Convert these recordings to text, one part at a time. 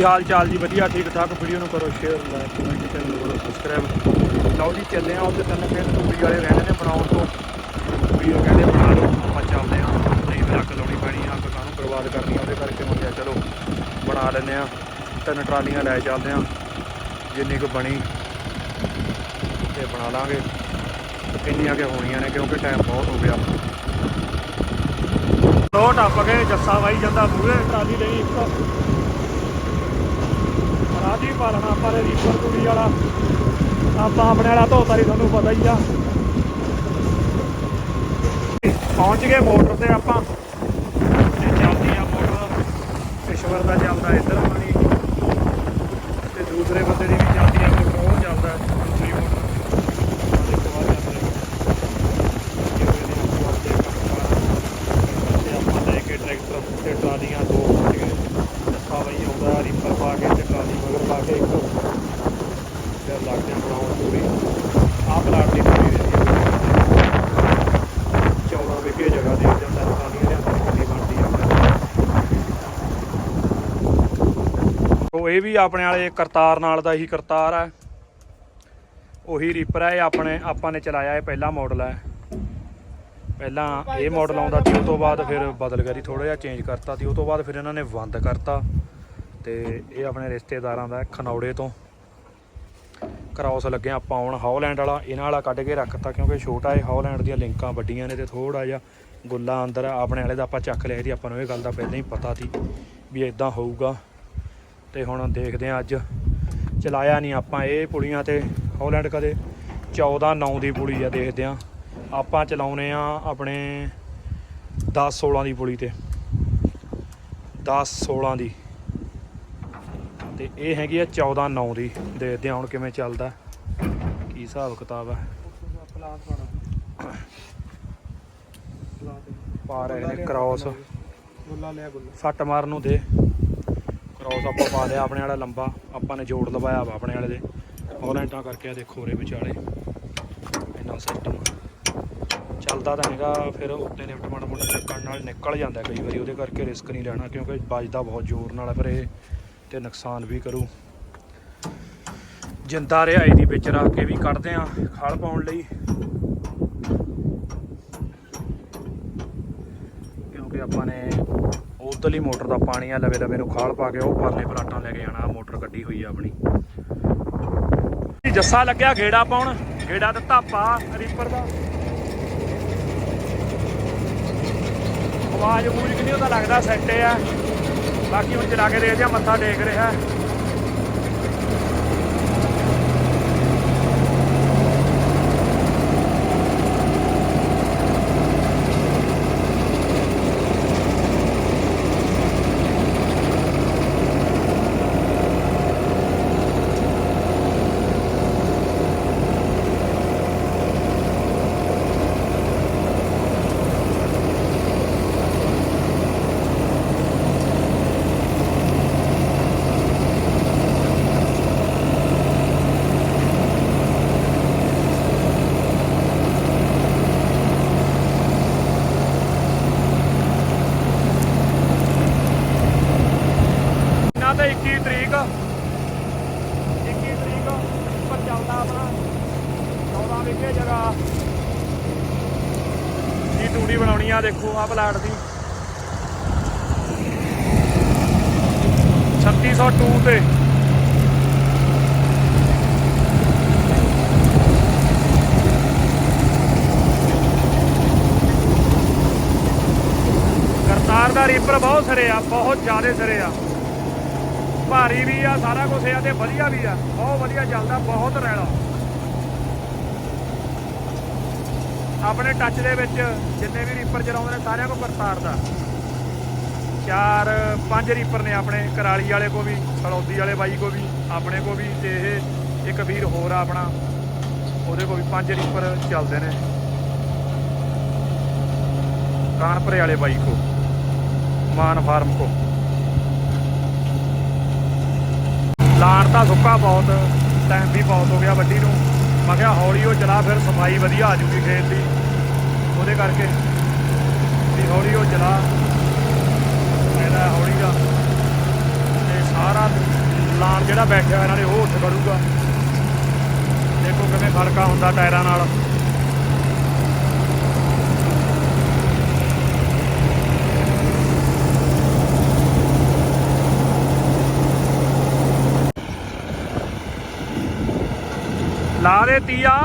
ਕੀ ਹਾਲ ਚਾਲ ਜੀ? ਵਧੀਆ, ਠੀਕ ਠਾਕ। ਵੀਡੀਓ ਨੂੰ ਕਰੋ ਸ਼ੇਅਰ ਲਾਈਕ ਕਮੈਂਟ ਚੈਨਲ ਨੂੰ ਕਰੋ ਸਬਸਕ੍ਰਾਈਬ ਲਓ ਜੀ, ਚੱਲੇ ਆ ਉਹਦੇ ਤਿੰਨ ਫਿਰ ਤੂੜੀ ਵਾਲੇ ਰਹਿੰਦੇ ਨੇ ਬਣਾਉਣ ਤੋਂ। ਵੀਰ ਕਹਿੰਦੇ ਬਣਾ ਲਓ, ਆਪਾਂ ਚੱਲਦੇ ਆ ਨਹੀਂ ਫਿਰ ਅੱਗ ਲਾਉਣੀ ਪੈਣੀ ਆ, ਅੱਗ ਕਾਹਨੂੰ ਬਰਬਾਦ ਕਰਨੀ ਆ, ਉਹਦੇ ਕਰਕੇ ਮੈਂ ਕਿਹਾ ਚਲੋ ਬਣਾ ਲੈਂਦੇ ਆ ਤਿੰਨ ਟਰਾਲੀਆਂ ਲੈ ਚੱਲਦੇ ਆ ਜਿੰਨੀ ਕੁ ਬਣੀ ਤੇ ਬਣਾ ਲਾਂਗੇ। ਇੰਨੀਆਂ ਕਿ ਹੋਣੀਆਂ ਨੇ, ਕਿਉਂਕਿ ਟਾਈਮ ਬਹੁਤ ਹੋ ਗਿਆ। ਰੋਟ ਟੱਪ ਕੇ ਜੱਸਾ ਵਾਈ ਜਾਂਦਾ ਮੂਹਰੇ ਟਰਾਲੀ ਲਈ ਇੱਕ। ਰਾਜੀ ਪਾਲਣਾ ਆਪਾਂ ਦੇ ਰੀਪਰ ਕੁੜੀ ਵਾਲਾ। ਆਪਾਂ ਆਪਣੇ ਵਾਲਾ ਧੋਤਾ ਨਹੀਂ ਤੁਹਾਨੂੰ ਪਤਾ ਹੀ ਆ। ਪਹੁੰਚ ਗਏ ਮੋਟਰ ਤੇ ਆਪਾਂ। ਤੇ ਚੱਲਦੀ ਆ ਮੋਟਰ। ਈਸ਼ਵਰ ਦਾ ਚੱਲਦਾ ਇੱਧਰ ਪਾਣੀ ਤੇ ਦੂਸਰੇ ਬੰਦੇ ਦੀ ਵੀ ਚੱਲਦੀ ਆ ਮੋਟਰ ਉਹ ਚੱਲਦਾ ਦੂਸਰੀ ਮੋਟਰ ਦੇਖੋ ਆ ਚੱਲਦਾ ਤੇ ਆਪਾਂ ਲੈ ਕੇ ਟਰੈਕਟਰ ਤੇ ਟਰਾਲੀਆਂ ਦੋ ਪਹੁੰਚ ਗਏ ਦੱਸਾ ਬਈ ਆਉਂਦਾ ਰੀਪਰ ਪਾ ਕੇ ਤੇ ਟਰਾਲੀ ਮਗਰ ਪਾ ਕੇ ਇੱਕ ਫਿਰ ਲੱਗਦੇ ਆ ਬਣਾਉਣ ਪੂਰੀ ਆਹ ਪਲਾਟ ਦੀ ਪੂਰੀ ਰਹਿੰਦੀ ਹੈ 14 ਵਿਗੇ ਜਗ੍ਹਾ ਦੇ ਜਾਂਦਾ ਟਰਾਲੀਆਂ ਦੇ ਅੰਦਰ ਕਿੰਨੀ ਬਣਦੀ ਆ ਉਹ ਇਹ ਵੀ ਆਪਣੇ ਵਾਲੇ ਕਰਤਾਰ ਨਾਲ ਦਾ ਹੀ ਕਰਤਾਰ ਹੈ ਉਹੀ ਰੀਪਰ ਹੈ ਇਹ ਆਪਣੇ, ਆਪਾਂ ਨੇ ਚਲਾਇਆ ਇਹ ਪਹਿਲਾ ਮਾਡਲ ਹੈ ਪਹਿਲਾਂ ਇਹ ਮਾਡਲ ਆਉਂਦਾ ਸੀ ਉਸ ਤੋਂ ਬਾਅਦ ਫਿਰ ਬਦਲ ਕਰੀ ਥੋੜਾ ਜਿਹਾ ਚੇਂਜ ਕਰਤਾ ਸੀ ਉਸ ਤੋਂ ਬਾਅਦ ਫਿਰ ਇਹਨਾਂ ਨੇ ਬੰਦ ਕਰਤਾ। ਤੇ ਇਹ ਆਪਣੇ ਰਿਸ਼ਤੇਦਾਰਾਂ ਦਾ ਖਨੌੜੇ ਤੋਂ। ਕ੍ਰਾਸ ਲੱਗਿਆ ਆਪਾਂ ਆਉਣ ਹੌਲੈਂਡ ਵਾਲਾ, ਇਹਨਾਂ ਵਾਲਾ ਕੱਢ ਕੇ ਰੱਖਤਾ, ਕਿਉਂਕਿ ਛੋਟਾ ਇਹ ਹੌਲੈਂਡ ਦੀਆਂ ਲਿੰਕਾਂ ਵੱਡੀਆਂ ਨੇ ਤੇ ਥੋੜਾ ਜਿਹਾ ਗੁੱਲਾ ਅੰਦਰ ਆਪਣੇ ਵਾਲੇ ਦਾ ਆਪਾਂ ਚੱਕ ਲਿਆ ਸੀ ਆਪਾਂ ਨੂੰ ਇਹ ਗੱਲ ਦਾ ਪਹਿਲਾਂ ਹੀ ਪਤਾ ਸੀ ਵੀ ਇਦਾਂ ਹੋਊਗਾ। ਤੇ ਹੁਣ ਦੇਖਦੇ ਆ ਅੱਜ ਚਲਾਇਆ ਨਹੀਂ ਆਪਾਂ ਇਹ ਪੁਲੀਆਂ ਤੇ ਹੌਲੈਂਡ ਕਦੇ। 14 9 ਦੀ ਪੁਲੀ ਆ ਦੇਖਦੇ ਆ ਆਪਾਂ ਚਲਾਉਨੇ ਆ ਆਪਣੇ 10 16 ਦੀ ਪੁਲੀ ਤੇ। 10 16 ਦੀ। ਤੇ ਇਹ ਹੈਗੀ ਆ 14 9 ਦੀ। ਦੇਖਦੇ ਆ ਹੁਣ ਕਿਵੇਂ ਚੱਲਦਾ। ਕੀ ਹਿਸਾਬ ਕਿਤਾਬ ਹੈ ਪਾ ਰਹੇ ਨੇ ਕ੍ਰਾਸ ਗੁੱਲਾ ਲਿਆ। ਗੁੱਲਾ ਸੱਟ ਮਾਰਨ ਨੂੰ ਦੇ। ਕ੍ਰਾਸ ਆਪਾਂ ਪਾ ਲਿਆ ਆਪਣੇ ਵਾਲਾ ਲੰਬਾ, ਆਪਾਂ ਨੇ ਜੋੜ ਲਵਾਇਆ ਵਾ ਆਪਣੇ ਵਾਲੇ ਦੇ। ਹੌਲੈਂਡਾਂ ਕਰਕੇ ਆ ਦੇਖੋ ਰੇ ਵਿਚਾਲੇ। ਇੰਨਾ ਸਿਸਟਮ ਚੱਲਦਾ ਤਾਂ ਹੈਗਾ, ਫਿਰ ਉੱਤੇ ਲਿਫਟ ਮਾੜਾ ਮੋਟਾ ਚੱਕਣ ਨਾਲ ਨਿਕਲ ਜਾਂਦਾ ਕਈ ਵਾਰੀ, ਉਹਦੇ ਕਰਕੇ ਰਿਸਕ ਨਹੀਂ ਲੈਣਾ ਕਿਉਂਕਿ ਵੱਜਦਾ ਬਹੁਤ ਜ਼ੋਰ ਨਾਲ ਹੈ ਫਿਰ ਇਹ ਤੇ ਨੁਕਸਾਨ ਵੀ ਕਰੂ। ਜਿੰਦਾ ਰਿਹਾਈ ਦੀ ਵਿੱਚ ਰੱਖ ਕੇ ਵੀ ਕੱਢਦੇ ਆ ਖਲ ਪਾਉਣ ਲਈ। ਕਿਉਂਕਿ ਆਪਾਂ ਨੇ ਉਧਰਲੀ ਮੋਟਰ ਦਾ ਪਾਣੀ ਆ, ਲਵੇ ਲਵੇ ਨੂੰ ਖਾਲ ਪਾ ਕੇ ਉਹ ਪਰਲੇ ਪਲਾਟਾਂ ਲੈ ਕੇ ਜਾਣਾ ਮੋਟਰ ਕੱਢੀ ਹੋਈ ਆ ਆਪਣੀ। ਜੱਸਾ ਲੱਗਿਆ ਗੇੜਾ ਪਾਉਣ ਗੇੜਾ ਤੇ ਧਾਪਾ, ਰੀਪਰ ਦਾ। ਆਵਾਜ਼ ਮੂਜ ਕਿ ਨਹੀਂ ਉਹਦਾ ਲੱਗਦਾ ਸੈੱਟ ਆ। ਬਾਕੀ ਹੁਣ ਚਲਾ ਕੇ ਦੇਖਦੇ ਆ, ਮੱਥਾ ਟੇਕ ਰਿਹਾ। 14 ਵਿਗੇ ਜਗ੍ਹਾ। ਦੀ ਟੂੜੀ ਬਣਾਉਣੀ ਆ, ਦੇਖੋ ਆ ਪਲਾਟ ਦੀ। 3602 ਤੇ। ਕਰਤਾਰ ਦਾ ਰੀਪਰ ਬਹੁਤ ਸਰੇ ਆ, ਬਹੁਤ ਜ਼ਿਆਦਾ ਸਰੇ ਆ। ਭਾਰੀ ਵੀ ਆ, ਸਾਰਾ ਕੁਝ ਆ ਤੇ ਵਧੀਆ ਵੀ ਆ। ਬਹੁਤ ਵਧੀਆ ਚੱਲਦਾ, ਬਹੁਤ ਰਹਿਣਾ ਆਪਣੇ ਟੱਚ ਦੇ ਵਿੱਚ ਜਿੰਨੇ ਵੀ ਰੀਪਰ ਚਲਾਉਂਦੇ ਨੇ ਸਾਰਿਆਂ ਕੋ ਕਰਤਾਰ ਦਾ। ਚਾਰ, ਪੰਜ ਰੀਪਰ ਨੇ ਆਪਣੇ ਕਰਾਲੀ ਵਾਲੇ ਕੋ ਵੀ ਸਲੌਦੀ ਵਾਲੇ ਬਾਈ ਕੋ ਵੀ, ਆਪਣੇ ਕੋ ਵੀ ਤੇ ਇਹ ਇੱਕ ਵੀਰ ਹੋਰ ਆ ਆਪਣਾ। ਉਹਦੇ ਕੋ ਵੀ ਪੰਜ ਰੀਪਰ ਚੱਲਦੇ ਨੇ। ਕਾਨਪੁਰੇ ਵਾਲੇ ਬਾਈ ਕੋ ਮਾਨ ਫਾਰਮ ਕੋ ਲਾਣ ਤਾਂ ਸੁੱਕਾ ਬਹੁਤ ਟਾਈਮ ਵੀ ਬਹੁਤ ਹੋ ਗਿਆ ਵੱਡੀ ਨੂੰ। ਮੈਂ ਕਿਹਾ ਹੌਲੀ ਉਹ ਚਲਾ, ਫਿਰ ਸਫ਼ਾਈ ਵਧੀਆ ਆ ਜੂਗੀ ਖੇਤ ਦੀ। ਉਹਦੇ ਕਰਕੇ ਵੀ ਹੌਲੀ ਉਹ ਚਲਾ। ਇਹਦਾ ਹੌਲੀ ਦਾ ਤੇ ਸਾਰਾ ਲਾਣ ਜਿਹੜਾ ਬੈਠਿਆ ਹੋਇਆ ਨੇ, ਉਹ ਉੱਠ ਕਰੂਗਾ ਦੇਖੋ ਕਿਵੇਂ ਖੜਕਾ ਹੁੰਦਾ ਟਾਇਰਾਂ ਨਾਲ। ਲਾ ਦੇ ਤੀਆ।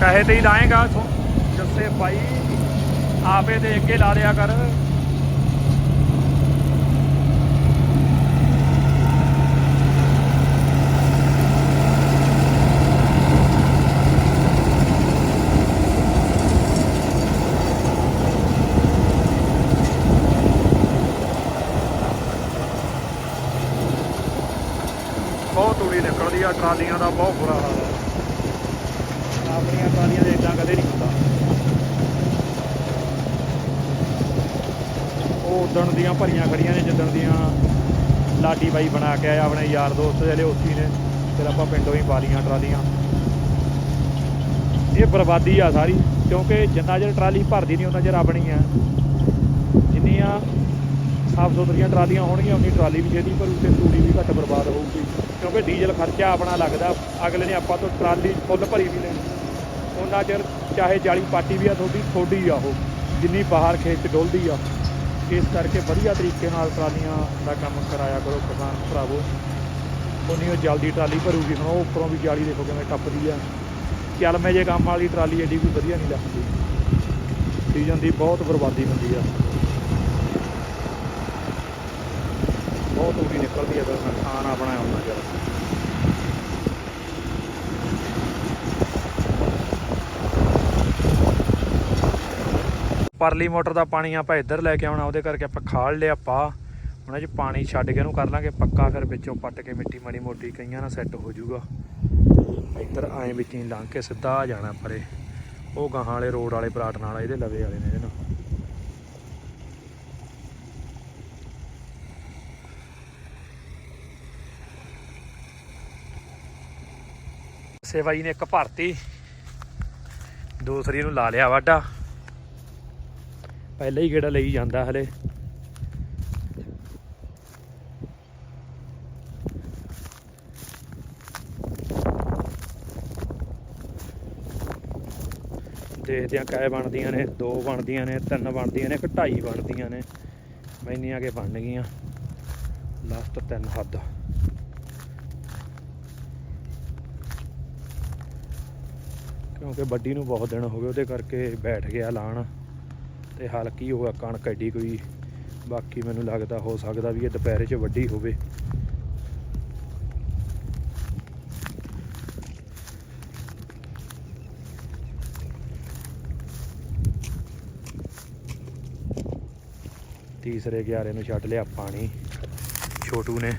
ਕਹੇ ਤੇ ਹੀ ਲਾਏਗਾ ਸੋ ਜੱਸੇ ਭਾਈ ਆਪੇ ਦੇ ਅੱਗੇ ਲਾ ਦਿਆ ਕਰ ਬਹੁਤ ਤੂੜੀ ਨਿਕਲਦੀ ਆ ਟਰਾਲੀਆਂ ਦਾ ਬਹੁਤ ਬੁਰਾ ਹਾਲ ਹੈ। ਆਪਣੀਆਂ ਟਰਾਲੀਆਂ ਦੇ ਇਦਾਂ ਕਦੇ ਨਹੀਂ ਹੁੰਦਾ। ਉਹ ਉਦਣ ਦੀਆਂ ਭਰੀਆਂ ਖੜੀਆਂ ਨੇ, ਜਿੱਦਣ ਦੀਆਂ ਲਾਡੀ ਬਾਈ ਬਣਾ ਕੇ ਆਇਆ ਆਪਣੇ ਯਾਰ ਦੋਸਤ ਜਿਹੜੇ ਉੱਥੀ ਨੇ, ਫਿਰ ਆਪਾਂ ਪਿੰਡੋਂ ਹੀ ਪਾ ਲਈਆਂ ਟਰਾਲੀਆਂ। ਇਹ ਬਰਬਾਦੀ ਆ ਸਾਰੀ, ਕਿਉਂਕਿ ਜਿੰਨਾ ਚਿਰ ਟਰਾਲੀ ਭਰਦੀ ਨਹੀਂ ਉਹਨਾਂ ਚਿਰ ਆਪਣੀ ਆ ਜਿੰਨੀਆਂ ਸਾਫ਼ ਸੁਥਰੀਆਂ ਟਰਾਲੀਆਂ ਹੋਣਗੀਆਂ, ਉਨੀ ਟਰਾਲੀ ਵੀ ਛੇਤੀ ਭਰੂ ਤੇ ਤੂੜੀ ਵੀ ਘੱਟ ਬਰਬਾਦ ਹੋਊਗੀ। ਕਿਉਂਕਿ ਡੀਜ਼ਲ ਖਰਚਾ ਆਪਣਾ ਲੱਗਦਾ, ਅਗਲੇ ਨੇ ਆਪਾਂ ਤੋਂ ਟਰਾਲੀ ਫੁੱਲ ਭਰੀ ਵੀ ਲੈਣੀ। ਉਹਨਾਂ ਚਿਰ ਚਾਹੇ ਜਾਲੀ ਪਾਟੀ ਵੀ ਆ, ਤੁਹਾਡੀ ਥੋੜੀ ਆ ਉਹ, ਜਿੰਨੀ ਬਾਹਰ ਖੇਤ 'ਚ ਡੁੱਲਦੀ ਆ। ਇਸ ਕਰਕੇ ਵਧੀਆ ਤਰੀਕੇ ਨਾਲ ਟਰਾਲੀਆਂ ਦਾ ਕੰਮ ਕਰਾਇਆ ਕਰੋ ਕਿਸਾਨ ਭਰਾਵੋ। ਉਨੀ ਉਹ ਜਲਦੀ ਟਰਾਲੀ ਭਰੂਗੀ, ਹੁਣ ਉਹ ਉੱਪਰੋਂ ਵੀ ਜਾਲੀ ਦੇਖੋ ਕਿਵੇਂ ਟੱਪਦੀ ਆ। ਚੱਲਮੇ ਜੇ ਕੰਮ ਵਾਲੀ ਟਰਾਲੀ ਐਡੀ ਵੀ ਵਧੀਆ ਨਹੀਂ ਲੱਗਦੀ। ਸੀਜ਼ਨ ਦੀ ਬਹੁਤ ਬਰਬਾਦੀ ਹੁੰਦੀ ਆ। ਬਹੁਤ ਤੂੜੀ ਨਿਕਲਦੀ ਹੈ ਫਿਰ ਨੁਕਸਾਨ ਆਪਣਾ ਹੁੰਦਾ ਜਰਾ ਪਰਲੀ ਮੋਟਰ ਦਾ ਪਾਣੀ ਆਪਾਂ ਇੱਧਰ ਲੈ ਕੇ ਆਉਣਾ, ਉਹਦੇ ਕਰਕੇ ਆਪਾਂ ਖਾਲ ਲਿਆ, ਪਾ। ਉਹਨਾਂ 'ਚ ਪਾਣੀ ਛੱਡ ਕੇ ਉਹਨੂੰ ਕਰ ਲਾਂਗੇ ਪੱਕਾ, ਫਿਰ ਵਿੱਚੋਂ ਪੱਟ ਕੇ ਮਿੱਟੀ ਮਾੜੀ ਮੋਟੀ ਕਈਆਂ ਨਾਲ ਸੈੱਟ ਹੋ ਜਾਊਗਾ। ਇੱਧਰ ਐਂ ਵਿੱਚ ਹੀ ਲੰਘ ਕੇ ਸਿੱਧਾ ਆ ਜਾਣਾ ਪਰੇ ਉਹ ਗਾਹਾਂ ਵਾਲੇ ਰੋਡ ਵਾਲੇ ਪਲਾਟ ਨਾਲ ਇਹਦੇ ਲਵੇ ਵਾਲੇ ਨੇ ਇਹਦੇ ਨਾਲ। ਸੇਵਾ ਜੀ ਨੇ ਇੱਕ ਭਰਤੀ। ਦੂਸਰੀ ਨੂੰ ਲਾ ਲਿਆ ਵਾਢਾ। ਪਹਿਲਾਂ ਹੀ ਗੇੜਾ ਲਈ ਜਾਂਦਾ ਹਲੇ। ਦੇਖਦੇ ਆ ਕਾਇ ਬਣਦੀਆਂ ਨੇ, ਦੋ ਬਣਦੀਆਂ ਨੇ, ਤਿੰਨ ਬਣਦੀਆਂ ਨੇ ਕਿ ਢਾਈ ਬਣਦੀਆਂ ਨੇ। ਮੈਨੀਆਂ ਕੇ ਬਣ ਗਈਆਂ। ਲਾਸਟ ਤਿੰਨ ਹੱਦ। ਕਿਉਂਕਿ ਵੱਡੀ ਨੂੰ ਬਹੁਤ ਦਿਨ ਹੋ ਗਏ, ਉਹਦੇ ਕਰਕੇ ਬੈਠ ਗਿਆ ਲਾਣ। ਤੇ ਹਲਕੀ ਹੋਇਆ, ਕਣਕ ਐਡੀ ਕੋਈ, ਬਾਕੀ ਮੈਨੂੰ ਲੱਗਦਾ ਹੋ ਸਕਦਾ ਵੀ ਇਹ ਦੁਪਹਿਰੇ 'ਚ ਵੱਡੀ ਹੋਵੇ। ਤੀਸਰੇ ਗਿਆਰੇ ਨੂੰ ਛੱਡ ਲਿਆ ਪਾਣੀ, ਛੋਟੂ ਨੇ।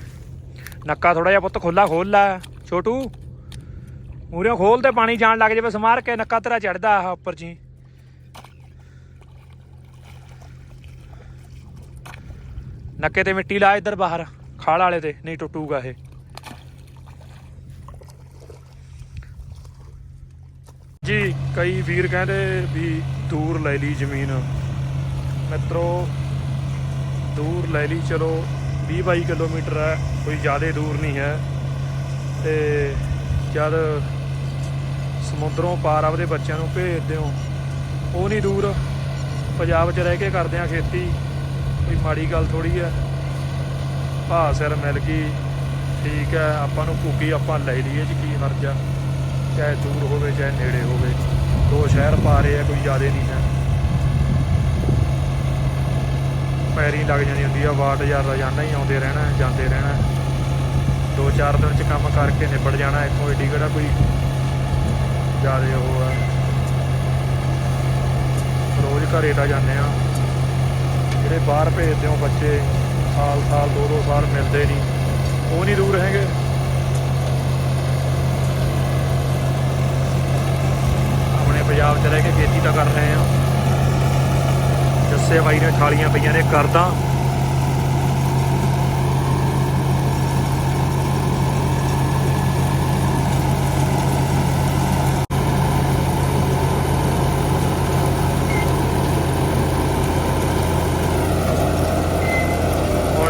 ਨੱਕਾ ਥੋੜਾ ਜਿਹਾ ਪੁੱਤ ਖੋਲਾ ਖੋਲ ਲੈ। ਛੋਟੂ ਮੂਰਿਓ ਖੋਲ ਤੇ ਪਾਣੀ ਜਾਣ ਲੱਗ ਜਾਵੇ, ਸਮਾਰ ਕੇ ਨੱਕਾ ਤੇਰਾ ਚੜਦਾ ਆ ਉੱਪਰ ਜੀ ਨੱਕੇ ਤੇ ਮਿੱਟੀ ਲਾ ਇੱਧਰ ਬਾਹਰ, ਖਾਲ ਵਾਲੇ ਤੇ, ਨਹੀਂ ਟੁੱਟੂਗਾ ਇਹ। ਜੀ, ਕਈ ਵੀਰ ਕਹਿੰਦੇ ਵੀ ਦੂਰ ਲੈ ਲਈ ਜ਼ਮੀਨ। ਮਿੱਤਰੋ, ਦੂਰ ਲੈ ਲਈ, ਚਲੋ 20 22 ਕਿਲੋਮੀਟਰ ਹੈ, ਕੋਈ ਜ਼ਿਆਦਾ ਦੂਰ ਨਹੀਂ ਹੈ। ਤੇ ਜਦ ਸਮੁੰਦਰੋਂ ਪਾਰ ਆਪਦੇ ਬੱਚਿਆਂ ਨੂੰ ਭੇਜਦੇ ਹੋ, ਉਹ ਨਹੀਂ ਦੂਰ। ਪੰਜਾਬ 'ਚ ਰਹਿ ਕੇ ਕਰਦੇ ਆ ਖੇਤੀ। ਕੋਈ ਮਾੜੀ ਗੱਲ ਥੋੜੀ ਹੈ। ਭਾਅ ਸਿਰ ਮਿਲ ਗਈ, ਠੀਕ ਹੈ, ਆਪਾਂ ਨੂੰ ਭੁੱਗੀ ਆਪਾਂ ਲੈ ਲਈਏ ਜੀ ਕੀ ਹਰਜ ਆ ਚਾਹੇ ਦੂਰ ਹੋਵੇ, ਚਾਹੇ ਨੇੜੇ ਹੋਵੇ। ਦੋ ਸ਼ਹਿਰ ਪਾ ਰਹੇ ਆ, ਕੋਈ ਜ਼ਿਆਦਾ ਨਹੀਂ ਹੈ। ਪੈਰੀ ਲੱਗ ਜਾਂਦੀ ਹੁੰਦੀ ਆ ਵਾਟ ਯਾਰ ਰੋਜ਼ਾਨਾ ਹੀ ਆਉਂਦੇ ਰਹਿਣਾ, ਜਾਂਦੇ ਰਹਿਣਾ। ਦੋ ਚਾਰ ਦਿਨ ਚ ਕੰਮ ਕਰਕੇ ਨਿਬੜ ਜਾਣਾ, ਇੱਥੋਂ ਏਡੀ ਕਿਹੜਾ ਕੋਈ ਜ਼ਿਆਦਾ ਉਹ ਆ ਰੋਜ਼ ਘਰੇ ਤਾਂ ਜਾਂਦੇ ਆ ਜਿਹੜੇ ਬਾਹਰ ਭੇਜਦੇ ਹੋ ਬੱਚੇ, ਸਾਲ ਸਾਲ, ਦੋ ਦੋ ਸਾਲ ਮਿਲਦੇ ਨਹੀਂ। ਉਹ ਨਹੀਂ ਦੂਰ ਹੈਗੇ। ਆਪਣੇ ਪੰਜਾਬ 'ਚ ਰਹਿ ਕੇ ਖੇਤੀ ਤਾਂ ਕਰ ਰਹੇ ਆ ਜੱਸੇ ਬਾਈ ਨੇ ਥਾਲੀਆਂ ਪਈਆਂ ਨੇ ਕਰਦਾ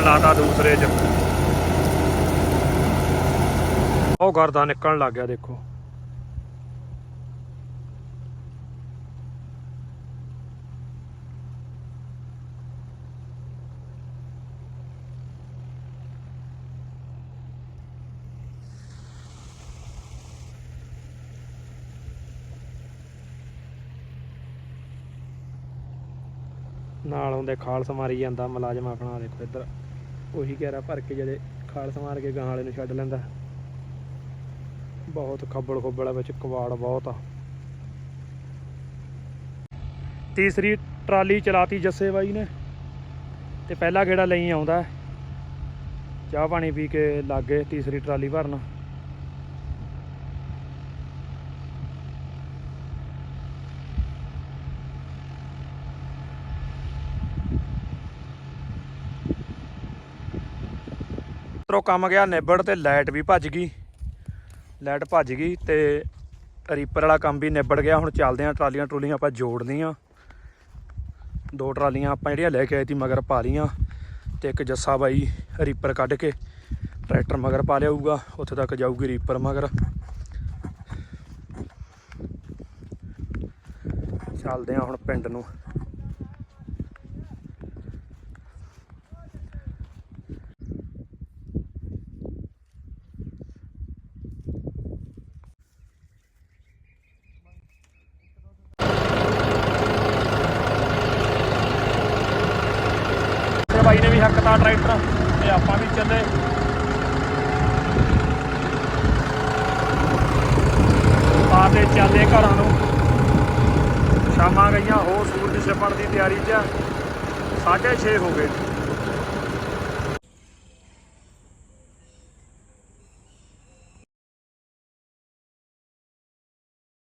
ਚਲਾਤਾ ਦੂਸਰੇ 'ਚ ਘਰ ਦਾ ਨਿਕਲਣ ਲੱਗ ਗਿਆ, ਦੇਖੋ। ਨਾਲ ਆਉਂਦੇ ਖਾਲਸ ਮਾਰੀ ਜਾਂਦਾ, ਮੁਲਾਜ਼ਮ ਆਪਣਾ ਦੇਖੋ ਇੱਧਰ। ਉਹੀ ਘੇਰਾ ਭਰ ਕੇ ਜਿਹੜੇ ਖਾਲਸ ਮਾਰ ਕੇ ਗਾਂ ਵਾਲੇ ਨੂੰ ਛੱਡ ਲੈਂਦਾ। ਬਹੁਤ ਖੱਬਲ ਖੁੱਬਲ ਵਿੱਚ ਕਵਾੜ ਬਹੁਤ ਆ। ਤੀਸਰੀ ਟਰਾਲੀ ਚਲਾਤੀ ਜੱਸੇ ਬਾਈ ਨੇ ਤੇ ਪਹਿਲਾ ਗੇੜਾ ਲਈ ਆਉਂਦਾ। ਚਾਹ ਪਾਣੀ ਪੀ ਕੇ ਲੱਗੇ ਤੀਸਰੀ ਟਰਾਲੀ ਭਰਨ। ਤਰੋ ਕੰਮ ਗਿਆ ਨਿਬੜ ਤੇ ਲਾਈਟ ਵੀ ਭੱਜ ਗਈ। ਲਾਈਟ ਭੱਜ ਗਈ ਤੇ ਰੀਪਰ ਵਾਲਾ ਕੰਮ ਵੀ ਨਿਬੜ ਗਿਆ। ਹੁਣ ਚੱਲਦੇ ਆਂ ਟਰਾਲੀਆਂ, ਟਰੂਲੀਆਂ ਆਪਾਂ ਜੋੜਨੀਆਂ। ਦੋ ਟਰਾਲੀਆਂ ਆਪਾਂ ਜਿਹੜੀਆਂ ਲੈ ਕੇ ਆਏ ਸੀ ਮਗਰ ਪਾ ਲੀਆਂ ਤੇ ਇੱਕ ਜੱਸਾ ਬਾਈ ਰੀਪਰ ਕੱਢ ਕੇ ਟਰੈਕਟਰ ਮਗਰ ਪਾ ਲਿਆਊਗਾ। ਉੱਥੇ ਤੱਕ ਜਾਊਗੀ ਰੀਪਰ ਮਗਰ। ਚੱਲਦੇ ਆਂ ਹੁਣ ਪਿੰਡ ਨੂੰ ਤੇ ਬਾਈ ਨੇ ਵੀ ਹੱਕਤਾ ਟਰੈਕਟਰ ਤੇ ਆਪਾਂ ਵੀ ਚੱਲੇ। ਆ ਤੇ ਚੱਲੇ ਘਰਾਂ ਨੂੰ। ਸ਼ਾਮਾਂ ਗਈਆਂ ਹੋ ਸੂਰਜ ਛਪਣ ਦੀ ਤਿਆਰੀ 'ਚ 6:30 ਹੋ ਗਏ।